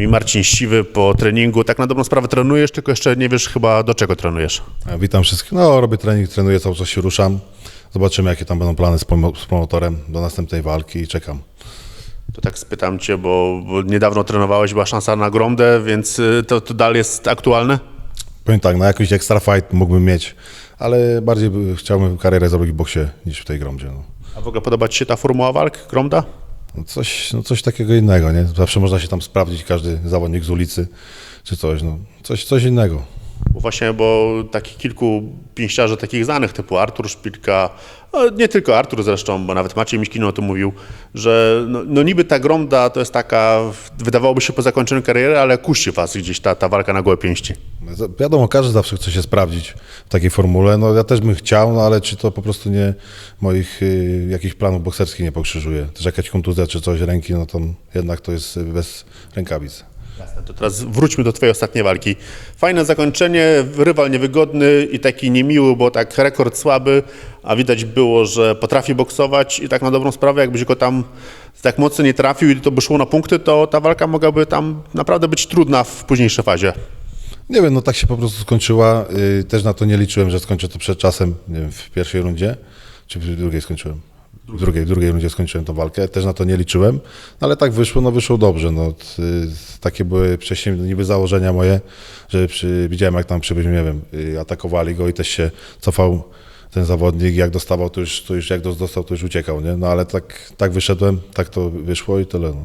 nami Marcin Siwy po treningu. Tak na dobrą sprawę trenujesz, tylko jeszcze nie wiesz chyba do czego trenujesz. A, Witam wszystkich. No, robię trening, trenuję, cały czas się ruszam. Zobaczymy, jakie tam będą plany z, promo- z promotorem do następnej walki i czekam. To tak spytam cię, bo, bo niedawno trenowałeś, była szansa na Gromdę, więc y, to, to dalej jest aktualne? Powiem tak, na jakiś extra fight mógłbym mieć, ale bardziej by, chciałbym karierę zrobić w boksie niż w tej gromdzie. No. A w ogóle podoba ci się ta formuła walk Gromda? No coś, no coś takiego innego, nie? Zawsze można się tam sprawdzić, każdy zawodnik z ulicy czy coś, no. Coś, coś innego. Bo właśnie, bo takich kilku pięściarzy takich znanych, typu Artur Szpilka, nie tylko Artur zresztą, bo nawet Maciej Miśkin o tym mówił, że no, no niby ta Gromda to jest taka, wydawałoby się po zakończeniu kariery, ale kusi was gdzieś ta, ta walka na gołe pięści. No, Wiadomo, każdy zawsze chce się sprawdzić w takiej formule. No ja też bym chciał, no ale czy to po prostu nie moich y, jakichś planów bokserskich nie pokrzyżuje. Też jakaś kontuzja czy coś ręki, no to jednak to jest bez rękawic. Jasne, to teraz wróćmy do twojej ostatniej walki. Fajne zakończenie, rywal niewygodny i taki niemiły, bo tak rekord słaby, a widać było, że potrafi boksować i tak na dobrą sprawę, jakbyś go tam tak mocno nie trafił i to by szło na punkty, to ta walka mogłaby tam naprawdę być trudna w późniejszej fazie. Nie wiem, no tak się po prostu skończyła. Y, Też na to nie liczyłem, że skończę to przed czasem, nie wiem, w pierwszej rundzie, czy w drugiej skończyłem. Drugiej, w drugiej rundzie skończyłem tą walkę, też na to nie liczyłem, no ale tak wyszło, no wyszło dobrze. No, y, takie były wcześniej niby założenia moje, że przy, widziałem jak tam przybyśmy, nie wiem, y, atakowali go i też się cofał ten zawodnik, jak dostawał, to już, to już jak dostał, to już uciekał, nie? No ale tak, tak wyszedłem, tak to wyszło i tyle. No.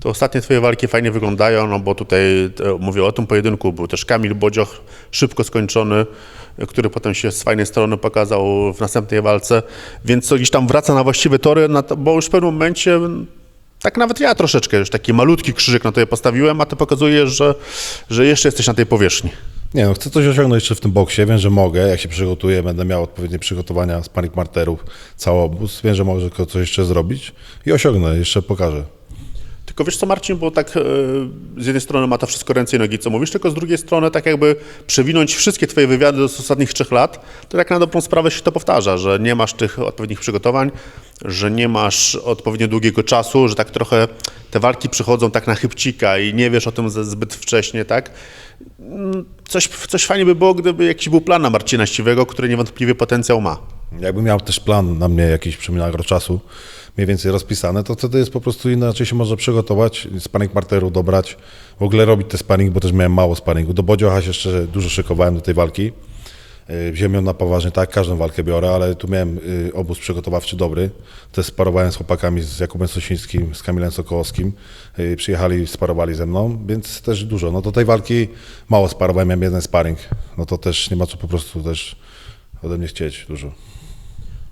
To ostatnie twoje walki fajnie wyglądają, no bo tutaj e, mówię o tym pojedynku, był też Kamil Bodzioch, szybko skończony, który potem się z fajnej strony pokazał w następnej walce, więc co gdzieś tam wraca na właściwe tory, to, bo już w pewnym momencie, tak nawet ja troszeczkę już taki malutki krzyżyk na tobie postawiłem, a ty pokazujesz, że, że jeszcze jesteś na tej powierzchni. Nie no, chcę coś osiągnąć jeszcze w tym boksie, wiem, że mogę, jak się przygotuję, będę miał odpowiednie przygotowania, sparring marterów, cały obóz, wiem, że mogę coś jeszcze zrobić i osiągnę, jeszcze pokażę. Tylko wiesz co Marcin, bo tak e, z jednej strony ma to wszystko ręce i nogi, co mówisz, tylko z drugiej strony tak jakby przewinąć wszystkie twoje wywiady z ostatnich trzech lat, to tak na dobrą sprawę się to powtarza, że nie masz tych odpowiednich przygotowań, że nie masz odpowiednio długiego czasu, że tak trochę te walki przychodzą tak na chybcika i nie wiesz o tym zbyt wcześnie, tak? Mm, Coś, coś fajnie by było, gdyby jakiś był plan na Marcina Ściwego, który niewątpliwie potencjał ma. Jakbym miał też plan na mnie jakiś przynajmniej czasu, mniej więcej rozpisany, to wtedy jest po prostu inaczej się może przygotować, sparring marteru dobrać, w ogóle robić te sparring, bo też miałem mało sparringu. Do Bodziocha się jeszcze dużo szykowałem do tej walki. Y, Wziąłem ją na poważnie, tak, każdą walkę biorę, ale tu miałem y, obóz przygotowawczy dobry. Też sparowałem z chłopakami, z Jakubem Sosińskim, z Kamilem Sokołowskim. Y, Przyjechali, sparowali ze mną, więc też dużo. No do tej walki mało sparowałem, miałem jeden sparring. No to też nie ma co po prostu też ode mnie chcieć dużo.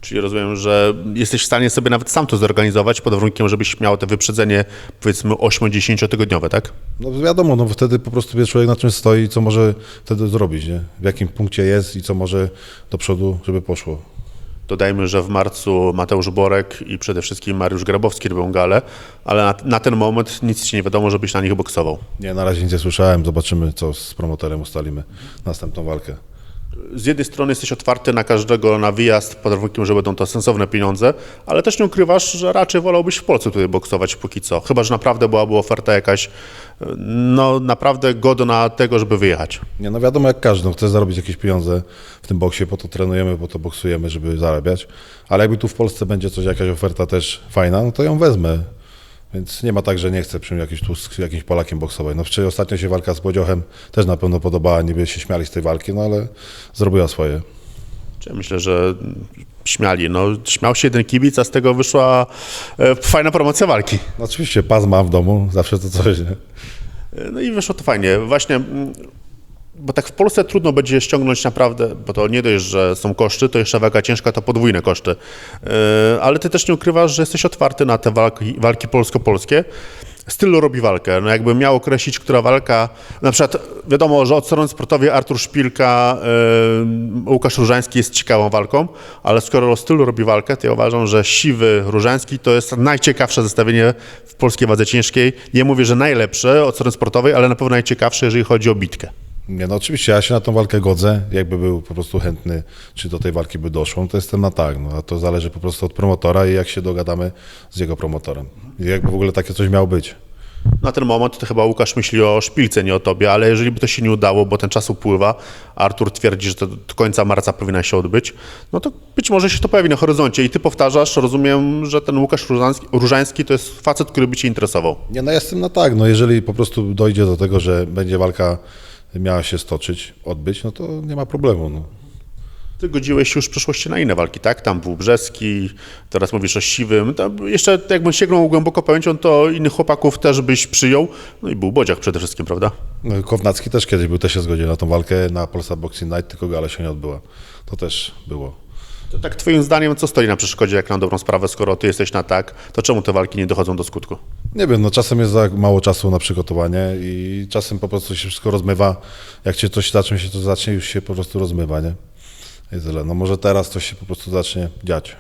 Czyli rozumiem, że jesteś w stanie sobie nawet sam to zorganizować pod warunkiem, żebyś miał te wyprzedzenie powiedzmy 8-10 tygodniowe, tak? No wiadomo, no wtedy po prostu wie człowiek na czym stoi i co może wtedy zrobić, nie? W jakim punkcie jest i co może do przodu, żeby poszło. Dodajmy, że w marcu Mateusz Borek i przede wszystkim Mariusz Grabowski robią galę, ale na, na ten moment nic ci nie wiadomo, żebyś na nich boksował. Nie, na razie nic nie słyszałem, zobaczymy co z promotorem ustalimy następną walkę. Z jednej strony jesteś otwarty na każdego na wyjazd pod warunkiem, że będą to sensowne pieniądze, ale też nie ukrywasz, że raczej wolałbyś w Polsce tutaj boksować póki co. Chyba, że naprawdę byłaby oferta jakaś no naprawdę godna tego, żeby wyjechać. Nie, no wiadomo jak każdy, no, chce zarobić jakieś pieniądze w tym boksie, po to trenujemy, po to boksujemy, żeby zarabiać, ale jakby tu w Polsce będzie coś, jakaś oferta też fajna, no to ją wezmę. Więc nie ma tak, że nie chcę przy jakimś, tu z jakimś Polakiem boksować. No wczoraj ostatnio się walka z Bodziochem też na pewno podobała, niby się śmiali z tej walki, no ale zrobiła swoje. Czy ja myślę, że śmiali. No, śmiał się jeden kibic, a z tego wyszła e, fajna promocja walki. No oczywiście pas mam w domu, zawsze to coś, nie? No i wyszło to fajnie. Właśnie, mm, bo tak w Polsce trudno będzie ściągnąć naprawdę, bo to nie dość, że są koszty, to jeszcze waga ciężka, to podwójne koszty. Yy, Ale ty też nie ukrywasz, że jesteś otwarty na te walki, walki polsko-polskie. Styl robi walkę. No jakby miał określić, która walka, na przykład wiadomo, że od strony sportowej Artur Szpilka, yy, Łukasz Różański jest ciekawą walką, ale skoro styl robi walkę, to ja uważam, że Siwy Różański to jest najciekawsze zestawienie w polskiej wadze ciężkiej. Nie mówię, że najlepsze od strony sportowej, ale na pewno najciekawsze, jeżeli chodzi o bitkę. Nie, no oczywiście, ja się na tą walkę godzę, jakby był po prostu chętny, czy do tej walki by doszło, no to jestem na tak, no a to zależy po prostu od promotora i jak się dogadamy z jego promotorem. I jakby w ogóle takie coś miało być. Na ten moment to chyba Łukasz myśli o szpilce, nie o tobie, ale jeżeli by to się nie udało, bo ten czas upływa, a Artur twierdzi, że to do końca marca powinna się odbyć, no to być może się to pojawi na horyzoncie i ty powtarzasz, rozumiem, że ten Łukasz Różański, Różański to jest facet, który by cię interesował. Nie, no jestem na tak, no jeżeli po prostu dojdzie do tego, że będzie walka miała się stoczyć, odbyć, no to nie ma problemu. No. Ty godziłeś już w przeszłości na inne walki, tak? Tam był Brzeski, teraz mówisz o Siwym. Tam jeszcze jakbym sięgnął głęboko pamięcią, to innych chłopaków też byś przyjął. No i był Bodziach przede wszystkim, prawda? No, Kownacki też kiedyś był, też się zgodził na tą walkę na Polsat Boxing Night, tylko gala się nie odbyła. To też było. To tak twoim zdaniem, co stoi na przeszkodzie, jak na dobrą sprawę, skoro ty jesteś na tak, to czemu te walki nie dochodzą do skutku? Nie wiem, no czasem jest za mało czasu na przygotowanie i czasem po prostu się wszystko rozmywa. Jak się coś zacznie się, to zacznie już się po prostu rozmywa, nie? I tyle. No może teraz coś się po prostu zacznie dziać.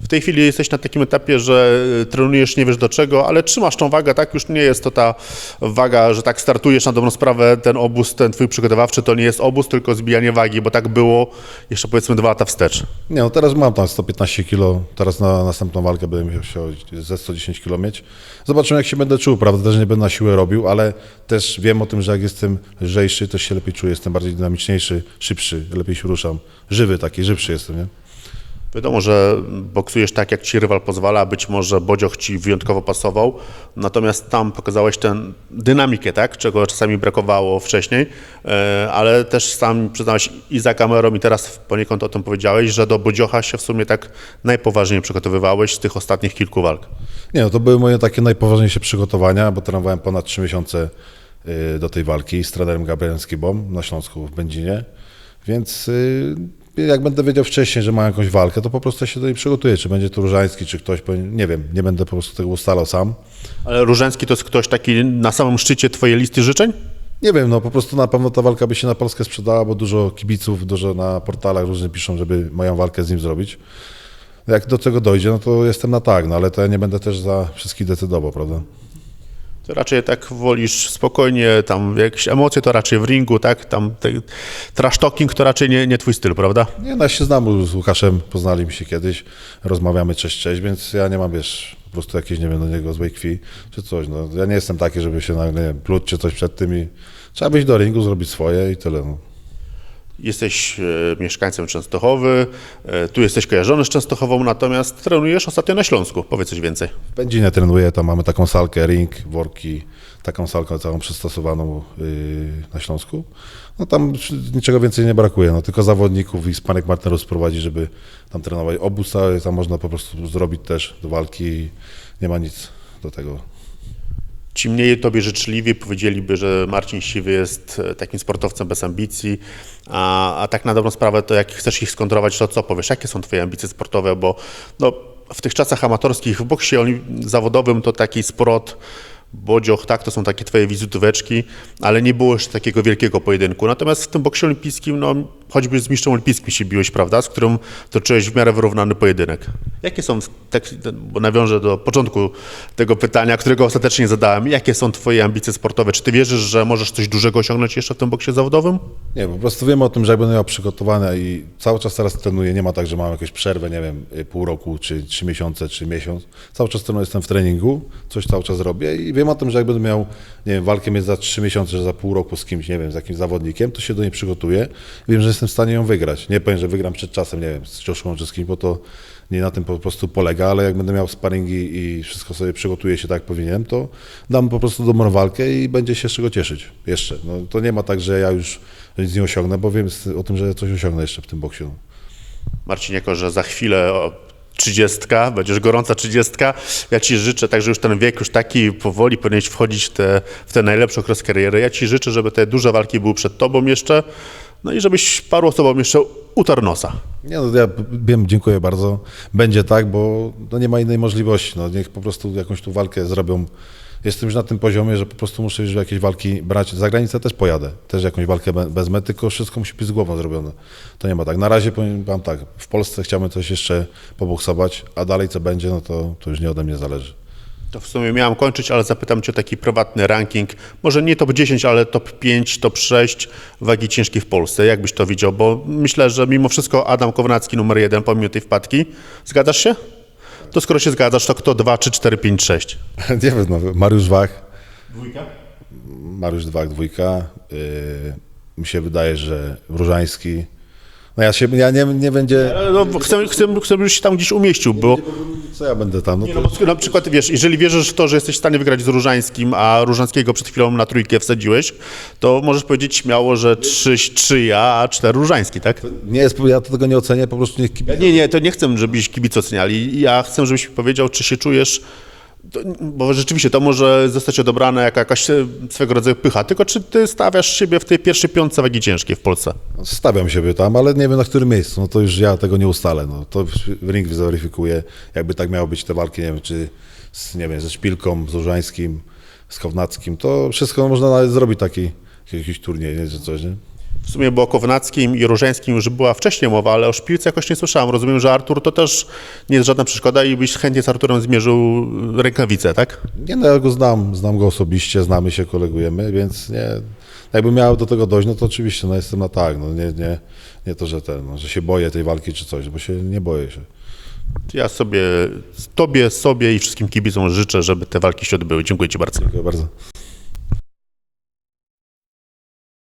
W tej chwili jesteś na takim etapie, że y, trenujesz nie wiesz do czego, ale trzymasz tą wagę, tak? Już nie jest to ta waga, że tak startujesz na dobrą sprawę, ten obóz, ten twój przygotowawczy, to nie jest obóz, tylko zbijanie wagi, bo tak było jeszcze powiedzmy dwa lata wstecz. Nie, no teraz mam tam 115 kilo, teraz na następną walkę będę musiał ze 110 kilo mieć. Zobaczymy jak się będę czuł, prawda, też nie będę na siłę robił, ale też wiem o tym, że jak jestem lżejszy, to się lepiej czuję, jestem bardziej dynamiczniejszy, szybszy, lepiej się ruszam. Żywy taki, żywszy jestem, nie? Wiadomo, że boksujesz tak, jak ci rywal pozwala, być może Bodzioch ci wyjątkowo pasował, natomiast tam pokazałeś tę dynamikę, tak, czego czasami brakowało wcześniej, e, ale też sam przyznałeś i za kamerą i teraz poniekąd o tym powiedziałeś, że do Bodziocha się w sumie tak najpoważniej przygotowywałeś z tych ostatnich kilku walk. Nie, no to były moje takie najpoważniejsze przygotowania, bo trenowałem ponad 3 miesiące y, do tej walki z trenerem Gabrielem Skibą na Śląsku w Będzinie, więc y, jak będę wiedział wcześniej, że mam jakąś walkę, to po prostu się do niej przygotuję, czy będzie to Różański, czy ktoś, bo nie wiem, nie będę po prostu tego ustalał sam. Ale Różański to jest ktoś taki na samym szczycie twojej listy życzeń? Nie wiem, no po prostu na pewno ta walka by się na Polskę sprzedała, bo dużo kibiców, dużo na portalach różnych piszą, żeby moją walkę z nim zrobić. Jak do tego dojdzie, no to jestem na tak, no ale to ja nie będę też za wszystkich decydował, prawda? To raczej tak wolisz spokojnie, tam jakieś emocje to raczej w ringu, tak? Tam te, trash talking to raczej nie, nie twój styl, prawda? Nie, no ja się znam z Łukaszem, poznaliśmy się kiedyś, rozmawiamy cześć, cześć, więc ja nie mam, wiesz, po prostu jakiejś, nie wiem, do niego złej krwi, czy coś, no. Ja nie jestem taki, żeby się nagle, pluć czy coś przed tym i trzeba być do ringu, zrobić swoje i tyle, no. Jesteś e, mieszkańcem Częstochowy, e, tu jesteś kojarzony z Częstochową, natomiast trenujesz ostatnio na Śląsku. Powiedz coś więcej. W Będzinie trenuję, tam mamy taką salkę, ring, worki, taką salkę całą przystosowaną yy, na Śląsku. No tam niczego więcej nie brakuje, no tylko zawodników i Spanek Marterus prowadzi, żeby tam trenować obóz cały, tam można po prostu zrobić też do walki nie ma nic do tego. Ci mniej tobie życzliwi powiedzieliby, że Marcin Siwy jest e, takim sportowcem bez ambicji, a, a tak na dobrą sprawę to jak chcesz ich skontrować, to co powiesz? Jakie są twoje ambicje sportowe? Bo no, w tych czasach amatorskich w boksie zawodowym to taki sport, bodzioch, tak, to są takie twoje wizytóweczki, ale nie było jeszcze takiego wielkiego pojedynku. Natomiast w tym boksie olimpijskim, no choćby z mistrzem olimpijskim się biłeś, prawda, z którym toczyłeś w miarę wyrównany pojedynek. Jakie są, tak, bo nawiążę do początku tego pytania, którego ostatecznie zadałem, jakie są twoje ambicje sportowe? Czy ty wierzysz, że możesz coś dużego osiągnąć jeszcze w tym boksie zawodowym? Nie, po prostu wiem o tym, że jak będę miał przygotowane i cały czas teraz trenuję, nie ma tak, że mam jakąś przerwę, nie wiem, y, pół roku, czy trzy miesiące, czy miesiąc. Cały czas trenuję, jestem w treningu, coś cały czas robię i wiem o tym, że jak będę miał, nie wiem, walkę mieć za trzy miesiące, za pół roku z kimś, nie wiem, z jakimś zawodnikiem, to się do niej przygotuję. Wiem, że jestem w stanie ją wygrać. Nie powiem, że wygram przed czasem, nie wiem, z Joshua czy z kimś, bo to nie na tym po prostu polega, ale jak będę miał sparingi i wszystko sobie przygotuję się tak, jak powinienem, to dam po prostu dobrą walkę i będzie się z czego cieszyć. Jeszcze. No, to nie ma tak, że ja już nic nie osiągnę, bo wiem o tym, że coś osiągnę jeszcze w tym boksie. No. Marcin, jako że za chwilę trzydziestka, będziesz gorąca trzydziestka, ja Ci życzę, także już ten wiek już taki powoli powinieneś wchodzić w te, w te najlepsze okres kariery. Ja Ci życzę, żeby te duże walki były przed Tobą jeszcze, no i żebyś paru osobom jeszcze utarł nosa. Nie, no, ja wiem, dziękuję bardzo. Będzie tak, bo no, nie ma innej możliwości. No, niech po prostu jakąś tu walkę zrobią. Jestem już na tym poziomie, że po prostu muszę już jakieś walki brać. Za granicę też pojadę. Też jakąś walkę be- wezmę, tylko wszystko musi być z głową zrobione. To nie ma tak. Na razie powiem wam tak, w Polsce chciałbym coś jeszcze poboksować, a dalej co będzie, no to, to już nie ode mnie zależy. To w sumie miałem kończyć, ale zapytam Cię o taki prywatny ranking. Może nie top 10, ale top 5, top 6 wagi ciężkiej w Polsce. Jak byś to widział? Bo myślę, że mimo wszystko Adam Kownacki numer jeden, pomimo tej wpadki. Zgadzasz się? To skoro się zgadzasz, to kto 2, 3, 4, 5, 6? Nie wiem, no, Mariusz Wach, Dwójka? Mariusz Dwak, dwójka. Yy, mi się wydaje, że Różański. No ja się, ja nie, nie będzie... No, chcę, chcę, chcę, żebyś się tam gdzieś umieścił, bo Co ja będę tam? No Nie, to, no bo na przykład, wiesz, jeżeli wierzysz w to, że jesteś w stanie wygrać z Różańskim, a Różańskiego przed chwilą na trójkę wsadziłeś, to możesz powiedzieć śmiało, że trzy, trzy ja, a cztery Różański, tak? nie jest, ja tego nie ocenię, po prostu niech kibice. Nie, nie, to nie chcę, żebyś kibic oceniali. Ja chcę, żebyś mi powiedział, czy się czujesz, to, bo rzeczywiście to może zostać odebrane jako jakaś e, swego rodzaju pycha, tylko czy ty stawiasz siebie w tej pierwszej piątce wagi ciężkiej w Polsce? Stawiam siebie tam, ale nie wiem na którym miejscu. No to już ja tego nie ustalę. No, to ring zweryfikuje. Jakby tak miało być te walki, nie wiem, czy z, nie wiem, ze Szpilką, z Różańskim, z Kownackim, to wszystko można zrobić taki jakiś turniej, nie, czy coś, nie? W sumie było o Kownackim i Różańskim już była wcześniej mowa, ale o szpilce jakoś nie słyszałem. Rozumiem, że Artur to też nie jest żadna przeszkoda i byś chętnie z Arturem zmierzył rękawicę, tak? Nie, no ja go znam, znam go osobiście, znamy się, kolegujemy, więc nie, jakby miał do tego dojść, no to oczywiście, no jestem na tak, no nie, nie, nie to, że ten, no, że się boję tej walki czy coś, bo się nie boję się. Ja sobie, tobie, sobie i wszystkim kibicom życzę, żeby te walki się odbyły. Dziękuję Ci bardzo. Dziękuję bardzo.